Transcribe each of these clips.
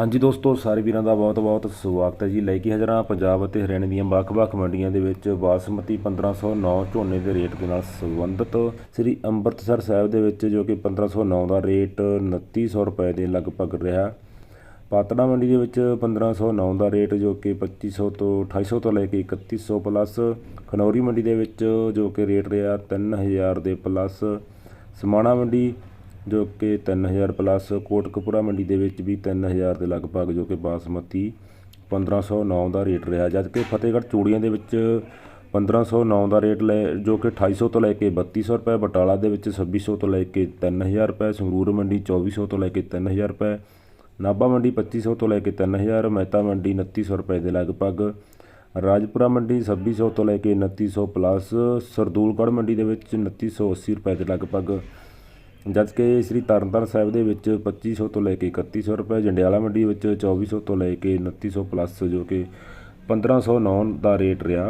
ਹਾਂਜੀ ਦੋਸਤੋ, ਸਾਰੇ ਵੀਰਾਂ ਦਾ ਬਹੁਤ-ਬਹੁਤ ਸਵਾਗਤ ਹੈ ਜੀ। ਲੈ ਕੇ ਹਾਜ਼ਰ ਪੰਜਾਬ ਅਤੇ ਹਰਿਆਣਾ ਦੀਆਂ ਵੱਖ-ਵੱਖ ਮੰਡੀਆਂ ਦੇ ਵਿੱਚ। ਬਾਸਮਤੀ 1509 ਝੋਨੇ ਦੇ ਰੇਟ ਦੇ ਨਾਲ ਸੰਬੰਧਿਤ ਸ੍ਰੀ ਅੰਮ੍ਰਿਤਸਰ ਸਾਹਿਬ ਦੇ ਵਿੱਚ, ਜੋ ਕਿ 1509 ਦਾ ਰੇਟ 2900 ਰੁਪਏ ਦੇ ਲਗਭਗ ਰਿਹਾ। ਪਾਤੜਾ ਮੰਡੀ ਦੇ ਵਿੱਚ 1509 ਦਾ ਰੇਟ, ਜੋ ਕਿ 2500 ਤੋਂ 2800 ਤੋਂ ਲੈ ਕੇ 3100 ਪਲੱਸ। ਖਨੌਰੀ ਮੰਡੀ ਦੇ ਵਿੱਚ, ਜੋ ਕਿ ਰੇਟ ਰਿਹਾ 3000 ਦੇ ਪਲੱਸ। ਸਮਾਣਾ ਮੰਡੀ ਜੋ ਕਿ 3000 ਪਲੱਸ ਕੋਟਕਪੂਰਾ ਮੰਡੀ ਦੇ ਵਿੱਚ ਵੀ 3000 ਦੇ ਲਗਭਗ ਜੋ ਕਿ ਬਾਸਮਤੀ 1509 ਦਾ ਰੇਟ ਰਿਹਾ। ਜਦ ਕਿ ਫਤਿਹਗੜ੍ਹ ਚੂੜੀਆਂ ਦੇ ਵਿੱਚ 1509 ਦਾ ਰੇਟ ਲੈ ਜੋ ਕਿ 2800 ਤੋਂ ਲੈ ਕੇ 3200 ਰੁਪਏ, ਬਟਾਲਾ ਦੇ ਵਿੱਚ 2600 ਤੋਂ ਲੈ ਕੇ 3000 ਰੁਪਏ, ਸੰਗਰੂਰ ਮੰਡੀ 2400 ਤੋਂ ਲੈ ਕੇ 3000 ਰੁਪਏ, ਨਾਭਾ ਮੰਡੀ 2500 ਤੋਂ ਲੈ ਕੇ 3000 ਮਹਿਤਾ ਮੰਡੀ 2900 ਰੁਪਏ ਦੇ ਲਗਭਗ, ਰਾਜਪੁਰਾ ਮੰਡੀ 2600 ਤੋਂ ਲੈ ਕੇ 2900 ਪਲੱਸ ਸਰਦੂਲਗੜ੍ਹ ਮੰਡੀ ਦੇ ਵਿੱਚ 2980 ਰੁਪਏ ਦੇ ਲਗਭਗ ਜਦ ਕਿ ਸ੍ਰੀ ਤਰਨਤਾਰਨ ਸਾਹਿਬ ਦੇ ਵਿੱਚ 2500 ਤੋਂ ਲੈ ਕੇ 3100 ਰੁਪਏ, ਜੰਡਿਆਲਾ ਮੰਡੀ ਵਿੱਚ 2400 ਤੋਂ ਲੈ ਕੇ 2900 ਪਲੱਸ, ਜੋ ਕਿ 1509 ਦਾ ਰੇਟ ਰਿਹਾ।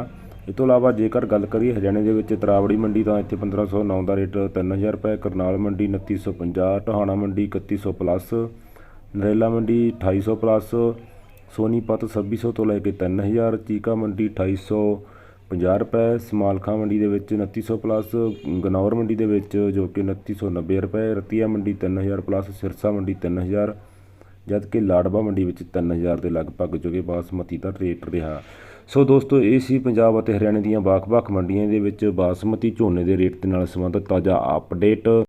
ਇਸ ਤੋਂ ਇਲਾਵਾ ਜੇਕਰ ਗੱਲ ਕਰੀਏ ਹਰਿਆਣੇ ਦੇ ਵਿੱਚ ਤਰਾਵੜੀ ਮੰਡੀ, ਤਾਂ ਇੱਥੇ 1509 ਦਾ ਰੇਟ 3000 ਰੁਪਏ, ਕਰਨਾਲ ਮੰਡੀ 2950 ਟਹਾਣਾ ਮੰਡੀ 3100 ਪਲੱਸ, ਨਰੇਲਾ ਮੰਡੀ 2800 ਪਲੱਸ, ਸੋਨੀਪਤ 2600 ਤੋਂ ਲੈ ਕੇ 3000 ਚੀਕਾ ਮੰਡੀ 2800 50 ਰੁਪਏ, ਸਮਾਲਖਾ ਮੰਡੀ ਦੇ ਵਿੱਚ 2900 ਪਲੱਸ, ਗਨੌਰ ਮੰਡੀ ਦੇ ਵਿੱਚ ਜੋ ਕਿ 2990 ਰੁਪਏ, ਰਤੀਆ ਮੰਡੀ 3000 ਪਲੱਸ, ਸਿਰਸਾ ਮੰਡੀ 3000 ਜਦ ਕਿ ਲਾੜਬਾ ਮੰਡੀ ਵਿੱਚ 3000 ਦੇ ਲਗਭਗ ਜੋ ਕਿ ਬਾਸਮਤੀ ਦਾ ਰੇਟ ਰਿਹਾ। ਸੋ ਦੋਸਤੋ, ਇਹ ਸੀ ਪੰਜਾਬ ਅਤੇ ਹਰਿਆਣਾ ਦੀਆਂ ਵੱਖ-ਵੱਖ ਮੰਡੀਆਂ ਦੇ ਵਿੱਚ ਬਾਸਮਤੀ ਝੋਨੇ ਦੇ ਰੇਟ ਦੇ ਨਾਲ ਸੰਬੰਧਿਤ ਤਾਜ਼ਾ ਅਪਡੇਟ